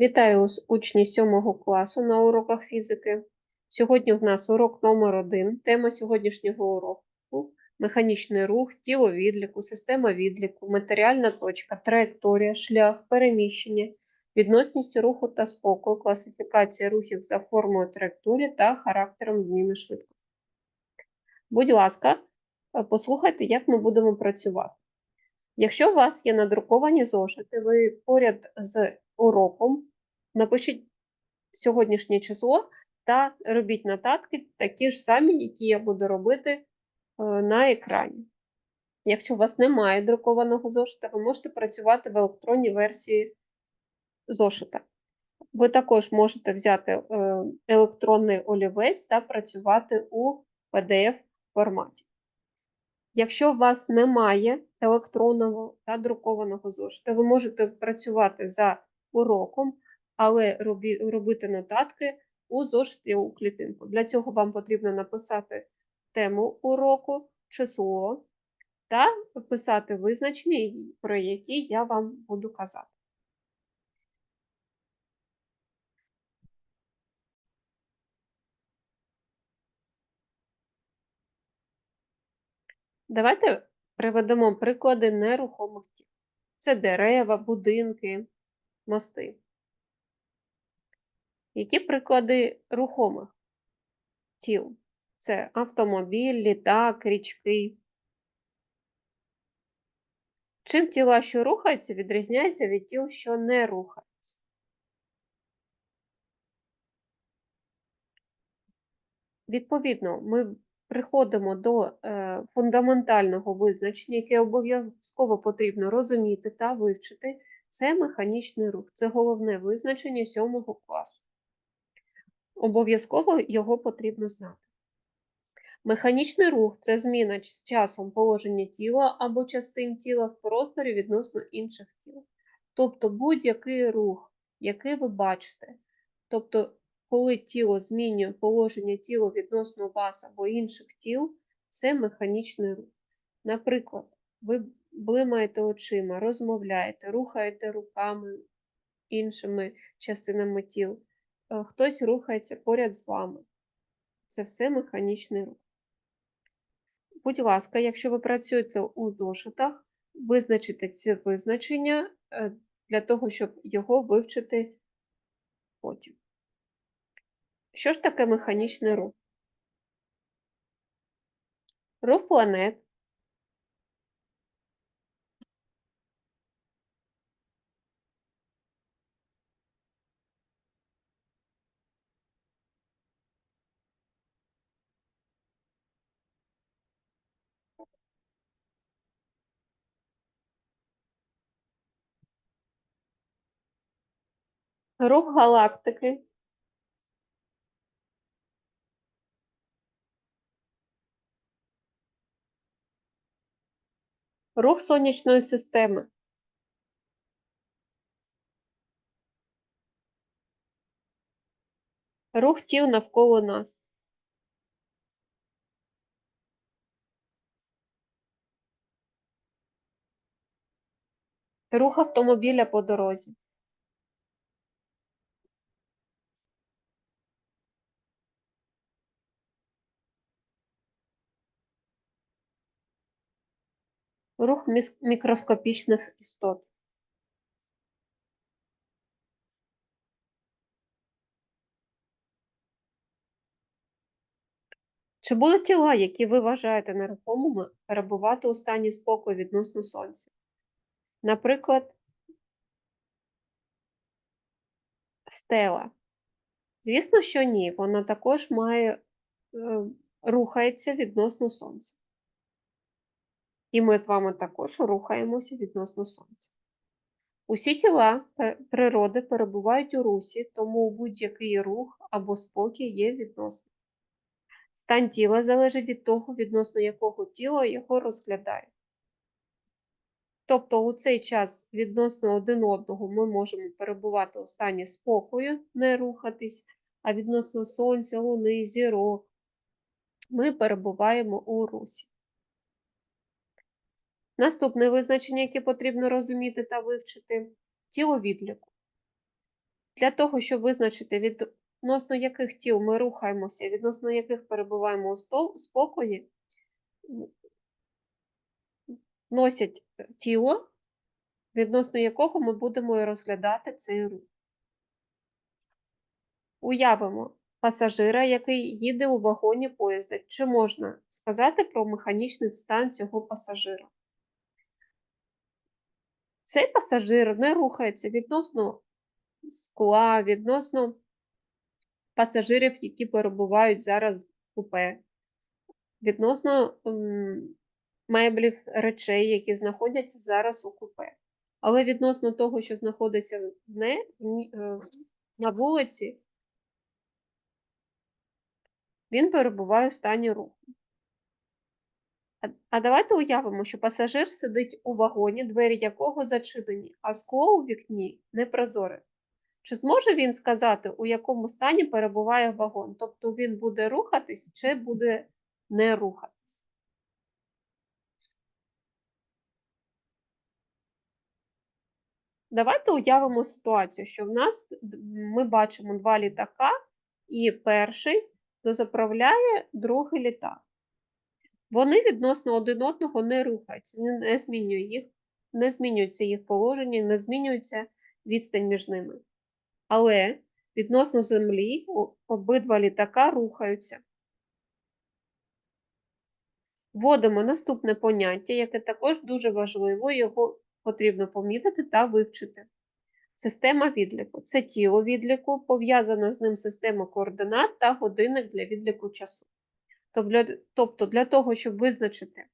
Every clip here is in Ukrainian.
Вітаю учні 7 класу на уроках фізики. Сьогодні в нас урок номер 1. Тема сьогоднішнього уроку механічний рух, тіло відліку, система відліку, матеріальна точка, траєкторія, шлях, переміщення, відносність руху та спокою, класифікація рухів за формою траєкторії та характером зміни швидкості. Будь ласка, е, послухайте, як ми будемо працювати. Якщо у вас є надруковані зошити, ви поряд з уроком напишіть сьогоднішнє число та робіть нотатки такі ж самі, які я буду робити е, на екрані. Якщо у вас немає друкованого зошита, ви можете працювати в електронній версії зошита. Ви також можете взяти е, електронний олівець та працювати у PDF форматі. Якщо у вас немає електронного та друкованого зошита, ви можете працювати за уроком, але робі- робити нотатки у зошиті у клітинку. Для цього вам потрібно написати тему уроку, число та писати визначення, про які я вам буду казати. Давайте приведемо приклади нерухомих тіл. Це дерева, будинки, мости. Які приклади рухомих тіл? Це автомобіль, літак, річки. Чим тіла, що рухаються, відрізняються від тіл, що не рухаються? Відповідно, ми приходимо до е, фундаментального визначення, яке обов'язково потрібно розуміти та вивчити. Це механічний рух. Це головне визначення 7 класу. Обов'язково його потрібно знати. Механічний рух це зміна з часом положення тіла або частин тіла в просторі відносно інших тіл. Тобто будь-який рух, який ви бачите, тобто, коли тіло змінює положення тіла відносно вас або інших тіл, це механічний рух. Наприклад, ви блимаєте очима, розмовляєте, рухаєте руками, іншими частинами тіл, е, хтось рухається поряд з вами. Це все механічний рух. Будь ласка, якщо ви працюєте у зошитах, визначите ці визначення е, для того, щоб його вивчити потім. Що ж таке механічний рух? Рух планет рух галактики, рух сонячної системи, рух тіл навколо нас, рух автомобіля по дорозі, рух мікроскопічних істот. Чи будуть тіла, які ви вважаєте нерухомими, перебувати у стані спокою відносно Сонця? Наприклад, стела. Звісно, що ні, вона також має е, рухається відносно Сонця. І ми з вами також рухаємося відносно Сонця. Усі тіла природи перебувають у русі, тому будь-який рух або спокій є відносним. Стан тіла залежить від того, відносно якого тіла його розглядають. Тобто у цей час відносно один одного ми можемо перебувати у стані спокою, не рухатись, а відносно сонця, луни, зірок ми перебуваємо у русі. Наступне визначення, яке потрібно розуміти та вивчити тіло відліку. Для того, щоб визначити, відносно яких тіл ми рухаємося, відносно яких перебуваємо у спокої, носять тіло, відносно якого ми будемо і розглядати цей рух. Уявимо пасажира, який їде у вагоні поїзда. Чи можна сказати про механічний стан цього пасажира? Цей пасажир не рухається відносно скла, відносно пасажирів, які перебувають зараз в купе, відносно меблів, речей, які знаходяться зараз у купе. Але відносно того, що знаходиться не, е, на вулиці, він перебуває в стані руху. А, давайте уявимо, що пасажир сидить у вагоні, двері якого зачинені, а скло у вікні непрозоре. Чи зможе він сказати, у якому стані перебуває вагон? Тобто він буде рухатись чи буде не рухатись? Давайте уявимо ситуацію, що в нас ми бачимо два літака, і перший дозаправляє другий літак. Вони відносно один одного не рухаються, не, змінює їх, не змінюється їх положення, не змінюється відстань між ними. Але відносно землі обидва літака рухаються. Вводимо наступне поняття, яке також дуже важливо, його потрібно помітити та вивчити. Система відліку це тіло відліку, пов'язана з ним система координат та годинник для відліку часу. Тобто для, того, щоб визначити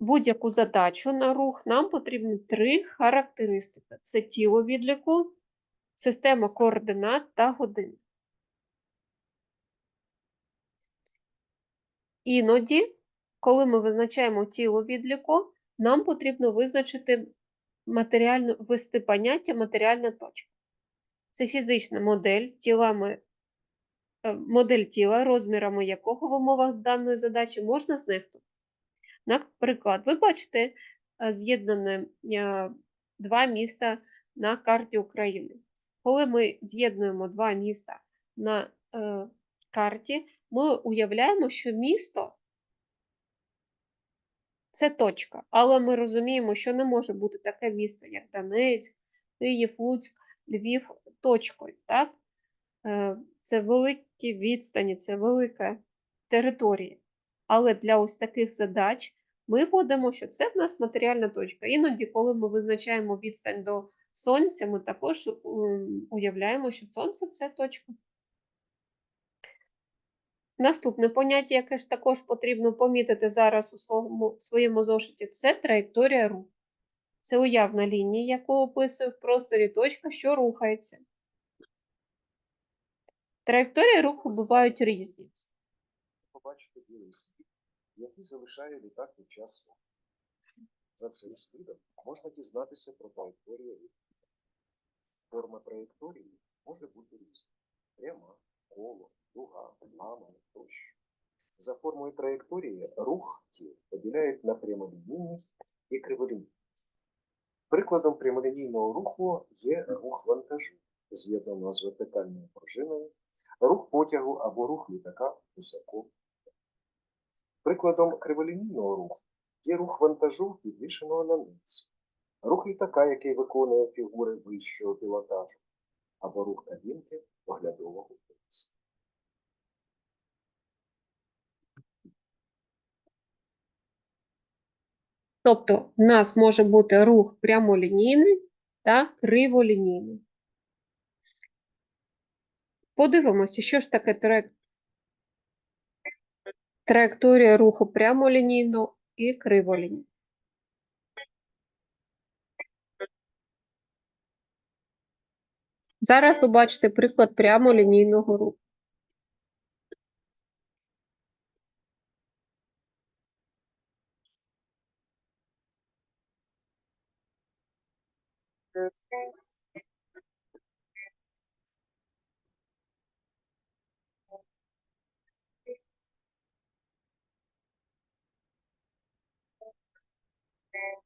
будь-яку задачу на рух, нам потрібні три характеристики: це тіло відліку, система координат та годинник. Іноді, коли ми визначаємо тіло відліку, нам потрібно визначити матеріальну, ввести поняття матеріальна точка. Це фізична модель тілами, модель тіла, розмірами якого в умовах даної задачі можна знехтувати. Наприклад, ви бачите е, з'єднане е, два міста на карті України. Коли ми з'єднуємо два міста на е, карті, ми уявляємо, що місто це точка, але ми розуміємо, що не може бути таке місто, як Донецьк, Київ, Луцьк, Львів точкою. Так? Е, Це великі відстані, це велика територія. Але для ось таких задач ми вводимо, що це в нас матеріальна точка. Іноді, коли ми визначаємо відстань до сонця, ми також уявляємо, що сонце це точка. Наступне поняття, яке ж також потрібно помітити зараз у своєму, своєму зошиті, це траєкторія руху. Це уявна лінія, яку описує в просторі точка, що рухається. Траєкторії руху бувають різні. побачити білий слід, який залишає літак під час руху. За цим слідом можна дізнатися про траєкторію руху. Форма траєкторії може бути різна. Пряма, коло, дуга, ламана тощо. За формою траєкторії рух тіл поділяють на прямолінійний і криволінійний. Прикладом прямолінійного руху є рух вантажу, з'єднаного з вертикальною пружиною, рух потягу або рух літака високо. Прикладом криволінійного руху є рух вантажу, підвішеного на ниці, рух літака, який виконує фігури вищого пілотажу, або рух кабінки оглядового виразу. Тобто, в нас може бути рух прямолінійний та криволінійний. Подивимося, що ж таке траєк- траєкторія руху прямолінійно і криволінійно. Зараз ви бачите приклад прямолінійного руху. Thank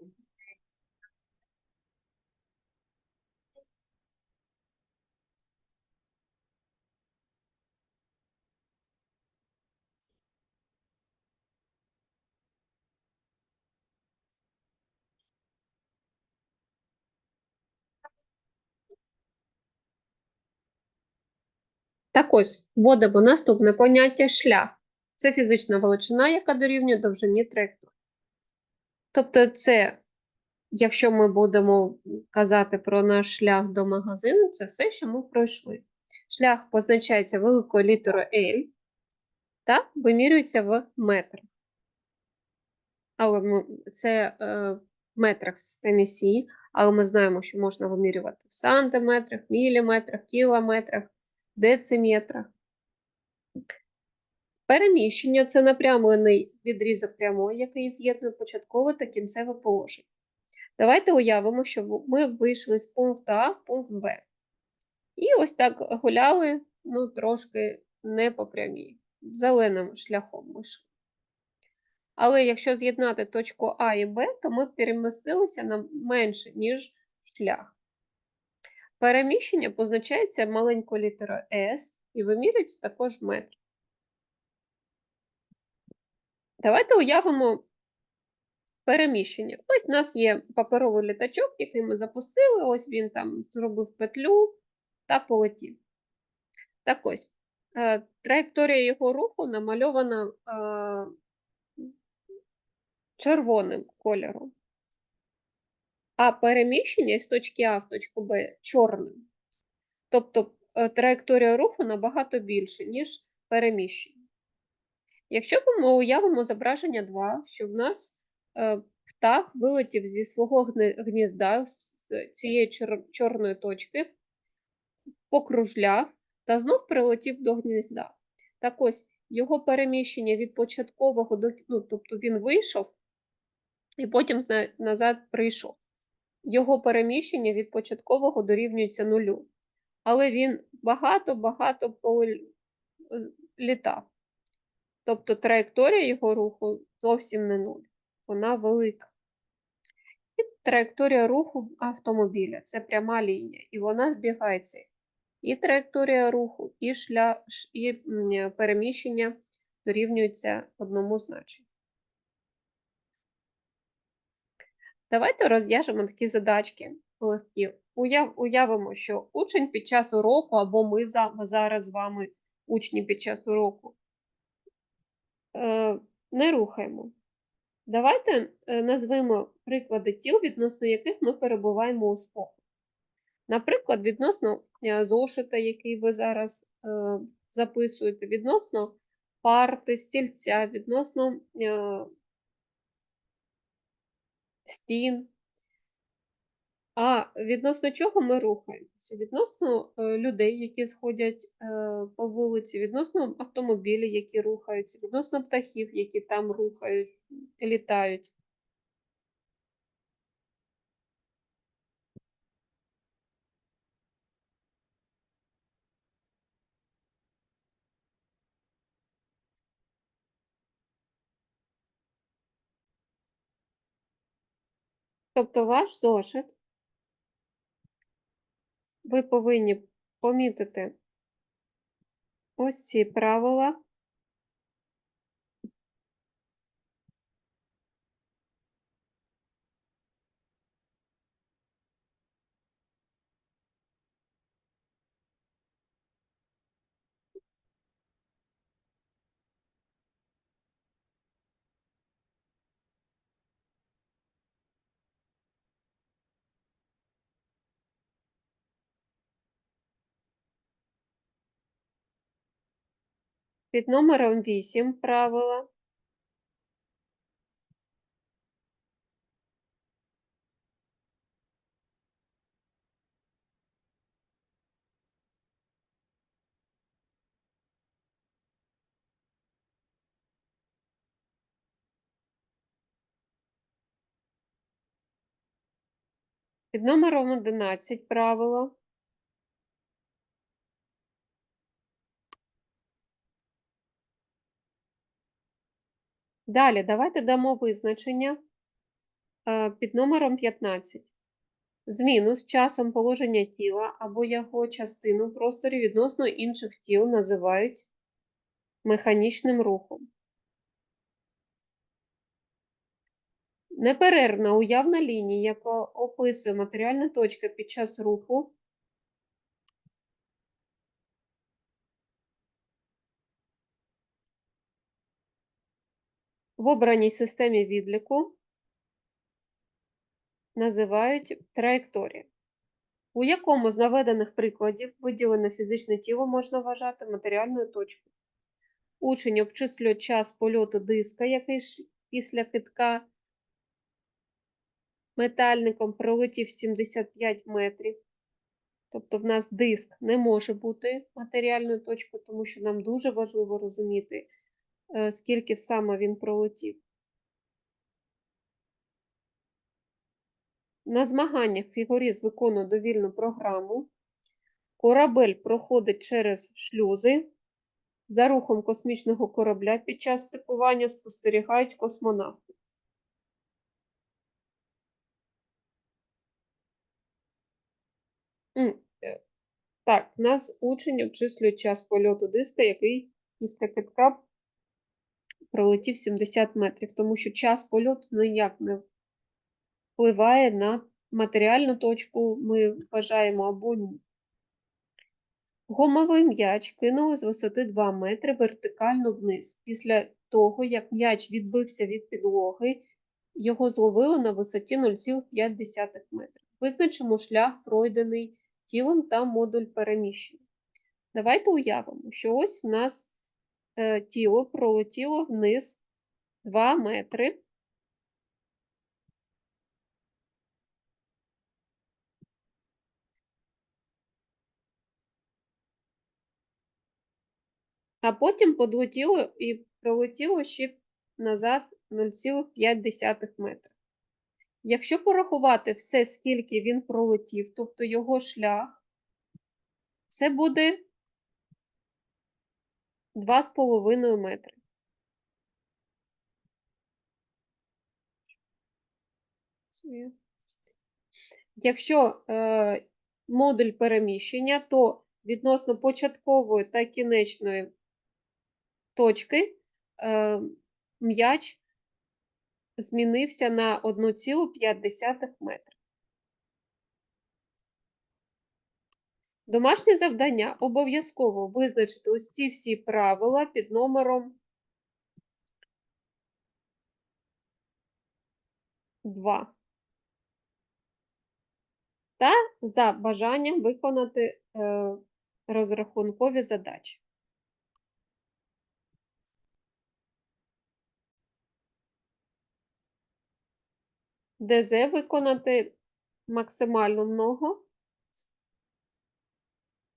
you. Так ось, вводимо наступне поняття шлях. Це фізична величина, яка дорівнює довжині траєкторії. Тобто, це, якщо ми будемо казати про наш шлях до магазину, це все, що ми пройшли. Шлях позначається великою літерою L та вимірюється в метрах. Але це е, в метрах в системі Сі, але ми знаємо, що можна вимірювати в сантиметрах, міліметрах, кілометрах, дециметрах. Переміщення це напрямлений відрізок прямої, який з'єднує початкове та кінцеве положення. Давайте уявимо, що ми вийшли з пункту А в пункт Б. І ось так гуляли, ну, трошки не по прямій, зеленим шляхом ми йшли. Але якщо з'єднати точку А і Б, то ми перемістилися на менше, ніж шлях. Переміщення позначається маленькою літерою S і вимірюється також в метрах. Давайте уявимо переміщення. Ось у нас є паперовий літачок, який ми запустили. Ось він там зробив петлю та полетів. Так ось, е, траєкторія його руху намальована е, червоним кольором, а переміщення з точки А в точку Б чорним. Тобто е, траєкторія руху набагато більше, ніж переміщення. Якщо ми уявимо зображення 2, що в нас е, птах вилетів зі свого гнізда з цієї чор- чорної точки, покружляв та знов прилетів до гнізда. Так ось його переміщення від початкового до ну, тобто він вийшов і потім назад прийшов. Його переміщення від початкового дорівнюється нулю. Але він багато-багато літав. Тобто траєкторія його руху зовсім не нуль, вона велика. І траєкторія руху автомобіля це пряма лінія, і вона збігається. І траєкторія руху, і, шля... і переміщення дорівнюються одному значенню. Давайте розв'яжемо такі задачки легкі. Уяв... Уявимо, що учень під час уроку, або ми за... зараз з вами учні під час уроку, е, не рухаємо. Давайте е, назвемо приклади тіл, відносно яких ми перебуваємо у спокої. Наприклад, відносно е, зошита, який ви зараз записуєте, відносно парти, стільця, відносно стін. А відносно чого ми рухаємося? Відносно е, людей, які сходять е, по вулиці, відносно автомобілів, які рухаються, відносно птахів, які там рухають, літають. Тобто ваш зошит, ви повинні помітити ось ці правила. Під номером 8 правила. Під номером 11 правила. Далі давайте дамо визначення. е, під номером 15. Зміну з часом положення тіла або його частину в просторі відносно інших тіл називають механічним рухом. Неперервна уявна лінія, яка описує матеріальна точка під час руху, обраній системі відліку називають траєкторія. У якому з наведених прикладів виділене фізичне тіло можна вважати матеріальною точкою? Учень обчислює час польоту диска, який після хитка метальником пролетів 75 метрів. Тобто в нас диск не може бути матеріальною точкою, тому що нам дуже важливо розуміти, скільки саме він пролетів. На змаганнях фігуріст виконує довільну програму. Корабель проходить через шлюзи. За рухом космічного корабля під час стикування спостерігають космонавти. Е, Так, нас учень обчислює час польоту диска, який після китка пролетів 70 метрів, тому що час польоту ніяк не впливає на матеріальну точку, ми вважаємо або ні. Гумовий м'яч кинули з висоти 2 метри вертикально вниз. Після того, як м'яч відбився від підлоги, його зловили на висоті 0,5 метра. Визначимо шлях, пройдений тілом та модуль переміщення. Давайте уявимо, що ось в нас тіло пролетіло вниз 2 метри. а потім подлетіло і пролетіло ще назад 0,5 метра. Якщо порахувати все, скільки він пролетів, тобто його шлях, це буде 2,5 метри. Якщо е, модуль переміщення, то відносно початкової та кінечної точки е, м'яч змінився на 1,5 метра. Домашнє завдання обов'язково визначити ось ці всі правила під номером 2. Та за бажанням виконати е, розрахункові задачі. ДЗ виконати максимально много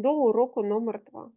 до уроку номер 2.